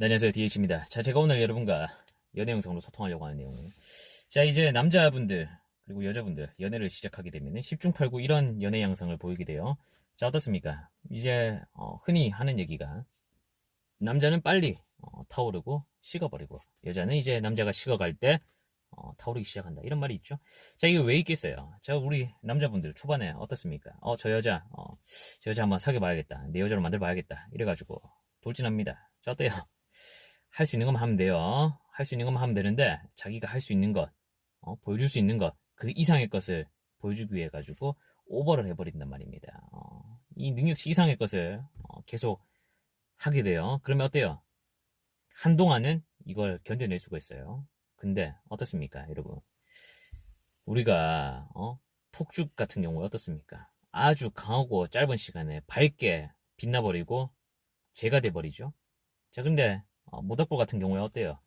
네, 안녕하세요. DH입니다. 자, 제가 오늘 여러분과 연애 영상으로 소통하려고 하는 내용은 자, 이제 남자분들 그리고 여자분들 연애를 시작하게 되면 10중 8구 이런 연애 양상을 보이게 돼요. 자, 어떻습니까? 이제 어, 흔히 하는 얘기가 남자는 빨리 어, 타오르고 식어버리고 여자는 이제 남자가 식어갈 때 어, 타오르기 시작한다. 이런 말이 있죠. 자, 이게 왜 있겠어요? 자, 우리 남자분들 초반에 어떻습니까? 어, 저 여자, 어, 저 여자 한번 사귀어봐야겠다. 내 여자로 만들어봐야겠다. 이래가지고 돌진합니다. 자, 어때요? 할 수 있는 것만 하면 돼요. 할 수 있는 것만 하면 되는데 자기가 할 수 있는 것, 어, 보여줄 수 있는 것, 그 이상의 것을 보여주기 위해 가지고 오버를 해버린단 말입니다. 어, 이 능력치 이상의 것을 어, 계속 하게 돼요. 그러면 어때요? 한동안은 이걸 견뎌낼 수가 있어요. 근데 어떻습니까, 여러분? 우리가 어? 폭죽 같은 경우에 어떻습니까? 아주 강하고 짧은 시간에 밝게 빛나버리고 재가 돼버리죠. 자, 근데 어, 모닥불 같은 경우에 어때요?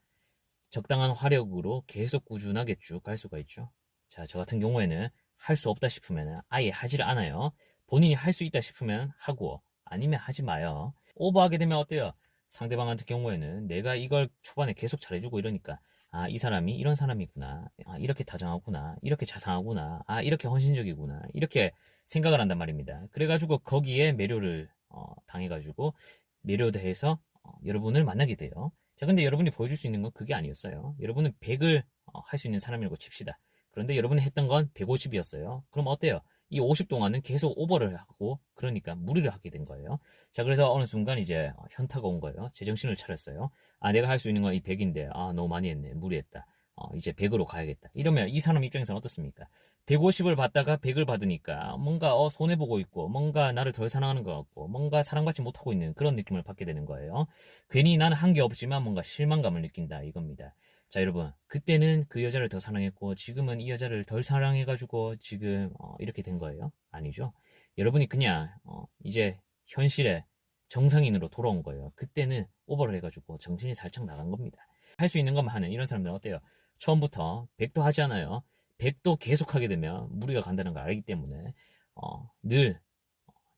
적당한 화력으로 계속 꾸준하게 쭉 갈 수가 있죠. 자, 저 같은 경우에는 할 수 없다 싶으면 아예 하지를 않아요. 본인이 할 수 있다 싶으면 하고 아니면 하지 마요. 오버하게 되면 어때요? 상대방 같은 경우에는 내가 이걸 초반에 계속 잘해주고 이러니까 아, 이 사람이 이런 사람이구나. 아, 이렇게 다정하구나. 이렇게 자상하구나. 아, 이렇게 헌신적이구나. 이렇게 생각을 한단 말입니다. 그래가지고 거기에 매료를 어, 당해가지고 매료돼서 어, 여러분을 만나게 돼요. 자, 근데 여러분이 보여줄 수 있는 건 그게 아니었어요. 여러분은 100을 할 수 있는 사람이라고 칩시다. 그런데 여러분이 했던 건 150이었어요. 그럼 어때요? 이 50 동안은 계속 오버를 하고 그러니까 무리를 하게 된 거예요. 자, 그래서 어느 순간 이제 현타가 온 거예요. 제정신을 차렸어요. 아, 내가 할 수 있는 건 이 100인데 아, 너무 많이 했네. 무리했다. 어, 이제 100으로 가야겠다. 이러면 이 사람 입장에서는 어떻습니까? 150을 받다가 100을 받으니까 뭔가 어, 손해보고 있고 뭔가 나를 덜 사랑하는 것 같고 뭔가 사랑받지 못하고 있는 그런 느낌을 받게 되는 거예요. 괜히 나는 한 게 없지만 뭔가 실망감을 느낀다 이겁니다. 자 여러분 그때는 그 여자를 더 사랑했고 지금은 이 여자를 덜 사랑해가지고 지금 어, 이렇게 된 거예요? 아니죠. 여러분이 그냥 어, 이제 현실에 정상인으로 돌아온 거예요. 그때는 오버를 해가지고 정신이 살짝 나간 겁니다. 할 수 있는 것만 하는 이런 사람들은 어때요? 처음부터 100도 하지 않아요. 100도 계속 하게 되면 무리가 간다는 걸 알기 때문에 어, 늘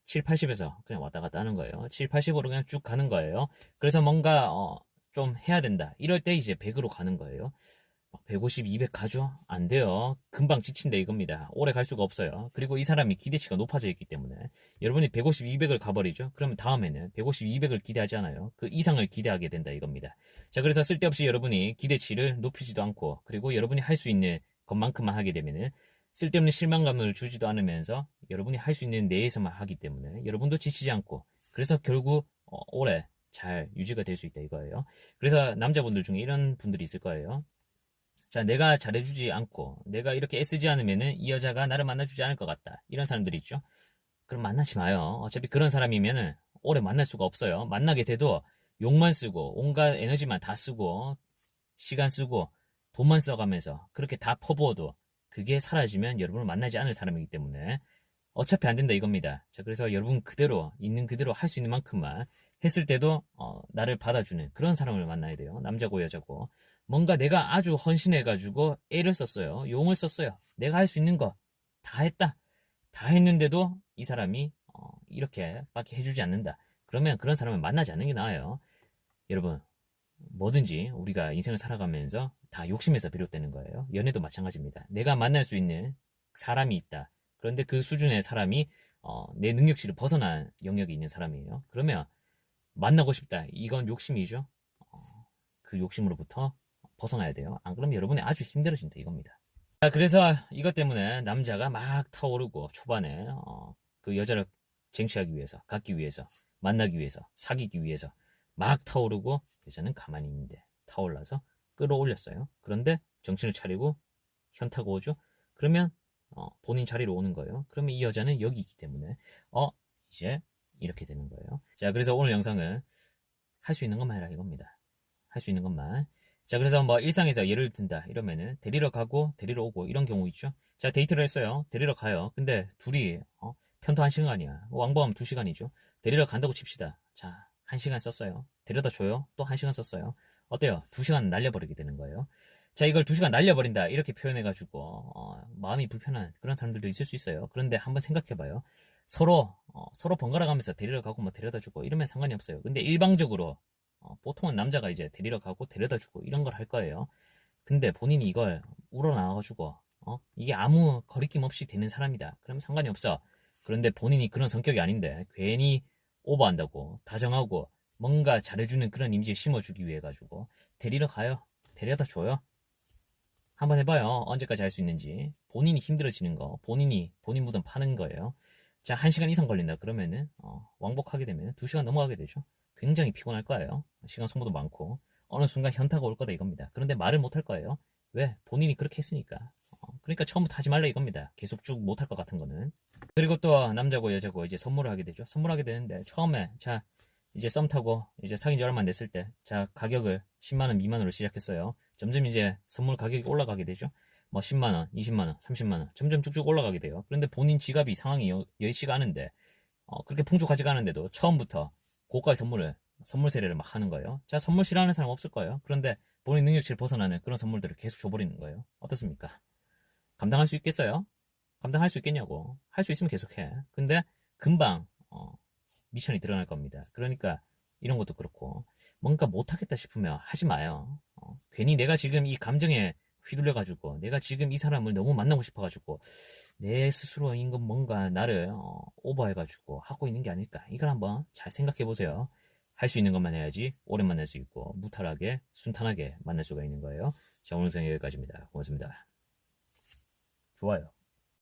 7, 80에서 그냥 왔다 갔다 하는 거예요. 7, 80으로 그냥 쭉 가는 거예요. 그래서 뭔가 어, 좀 해야 된다. 이럴 때 이제 100으로 가는 거예요. 150, 200 가죠? 안 돼요. 금방 지친다 이겁니다. 오래 갈 수가 없어요. 그리고 이 사람이 기대치가 높아져 있기 때문에 여러분이 150, 200을 가버리죠? 그러면 다음에는 150, 200을 기대하지 않아요. 그 이상을 기대하게 된다 이겁니다. 자, 그래서 쓸데없이 여러분이 기대치를 높이지도 않고 그리고 여러분이 할 수 있는 것만큼만 하게 되면은 쓸데없는 실망감을 주지도 않으면서 여러분이 할 수 있는 내에서만 하기 때문에 여러분도 지치지 않고 그래서 결국 어, 오래 잘 유지가 될 수 있다 이거예요. 그래서 남자분들 중에 이런 분들이 있을 거예요. 자, 내가 잘해주지 않고 내가 이렇게 애쓰지 않으면은 이 여자가 나를 만나주지 않을 것 같다. 이런 사람들이 있죠. 그럼 만나지 마요. 어차피 그런 사람이면은 오래 만날 수가 없어요. 만나게 돼도 욕만 쓰고 온갖 에너지만 다 쓰고 시간 쓰고 돈만 써가면서 그렇게 다 퍼부어도 그게 사라지면 여러분을 만나지 않을 사람이기 때문에 어차피 안 된다 이겁니다. 자, 그래서 여러분 그대로 있는 그대로 할 수 있는 만큼만 했을 때도 어, 나를 받아주는 그런 사람을 만나야 돼요. 남자고 여자고. 뭔가 내가 아주 헌신해가지고 애를 썼어요. 용을 썼어요. 내가 할 수 있는 거 다 했다. 다 했는데도 이 사람이 어, 이렇게밖에 해주지 않는다. 그러면 그런 사람을 만나지 않는 게 나아요. 여러분 뭐든지 우리가 인생을 살아가면서 다 욕심에서 비롯되는 거예요. 연애도 마찬가지입니다. 내가 만날 수 있는 사람이 있다. 그런데 그 수준의 사람이 어, 내 능력치를 벗어난 영역이 있는 사람이에요. 그러면 만나고 싶다. 이건 욕심이죠. 어, 그 욕심으로부터 벗어나야 돼요. 안 그러면 여러분이 아주 힘들어진다 이겁니다. 자, 그래서 이것 때문에 남자가 막 타오르고 초반에 어, 그 여자를 쟁취하기 위해서, 갖기 위해서, 만나기 위해서, 사귀기 위해서 막 타오르고 여자는 가만히 있는데 타올라서 끌어올렸어요. 그런데 정신을 차리고 현타가 오죠. 그러면 어, 본인 자리로 오는 거예요. 그러면 이 여자는 여기 있기 때문에 어 이제 이렇게 되는 거예요. 자 그래서 오늘 영상은 할 수 있는 것만 해라 이겁니다. 할 수 있는 것만. 자 그래서 뭐 일상에서 예를 든다 이러면은 데리러 가고 데리러 오고 이런 경우 있죠. 자 데이트를 했어요. 데리러 가요. 근데 둘이 어, 편도 한 시간이야. 왕복하면 두 시간이죠. 데리러 간다고 칩시다. 자 한 시간 썼어요. 데려다 줘요. 또 한 시간 썼어요. 어때요? 두 시간 날려버리게 되는 거예요. 자, 이걸 두 시간 날려버린다. 이렇게 표현해가지고, 어, 마음이 불편한 그런 사람들도 있을 수 있어요. 그런데 한번 생각해봐요. 서로, 어, 서로 번갈아 가면서 데리러 가고 뭐 데려다 주고 이러면 상관이 없어요. 근데 일방적으로, 어, 보통은 남자가 이제 데리러 가고 데려다 주고 이런 걸 할 거예요. 근데 본인이 이걸 우러나와가지고 어? 이게 아무 거리낌 없이 되는 사람이다. 그러면 상관이 없어. 그런데 본인이 그런 성격이 아닌데 괜히 오버한다고 다정하고 뭔가 잘해주는 그런 이미지를 심어주기 위해 가지고 데리러 가요. 데려다 줘요. 한번 해봐요. 언제까지 할 수 있는지. 본인이 힘들어지는 거, 본인이 본인 무덤 파는 거예요. 자, 한 시간 이상 걸린다. 그러면은 어, 왕복하게 되면 두 시간 넘어가게 되죠. 굉장히 피곤할 거예요. 시간 소모도 많고 어느 순간 현타가 올 거다 이겁니다. 그런데 말을 못 할 거예요. 왜? 본인이 그렇게 했으니까. 어, 그러니까 처음부터 하지 말라 이겁니다. 계속 쭉 못 할 것 같은 거는. 그리고 또 남자고 여자고 이제 선물을 하게 되죠. 선물하게 되는데 처음에 자 이제 썸 타고 이제 사귄 지 얼마 안 됐을 때 자 가격을 10만 원 미만으로 시작했어요. 점점 이제 선물 가격이 올라가게 되죠. 뭐 10만 원, 20만 원, 30만 원 점점 쭉쭉 올라가게 돼요. 그런데 본인 지갑이 상황이 여, 여의치가 않은데 어, 그렇게 풍족하지가 않은데도 처음부터 고가의 선물을 선물 세례를 막 하는 거예요. 자 선물 싫어하는 사람 없을 거예요. 그런데 본인 능력치를 벗어나는 그런 선물들을 계속 줘버리는 거예요. 어떻습니까? 감당할 수 있겠어요? 감당할 수 있겠냐고. 할 수 있으면 계속해. 근데 금방 어, 미션이 드러날 겁니다. 그러니까 이런 것도 그렇고 뭔가 못하겠다 싶으면 하지 마요. 어, 괜히 내가 지금 이 감정에 휘둘려가지고 내가 지금 이 사람을 너무 만나고 싶어가지고 내 스스로인 건 뭔가 나를 어, 오버해가지고 하고 있는 게 아닐까. 이걸 한번 잘 생각해 보세요. 할 수 있는 것만 해야지 오래 만날 수 있고 무탈하게 순탄하게 만날 수가 있는 거예요. 자 오늘 영상 여기까지입니다. 고맙습니다. 좋아요.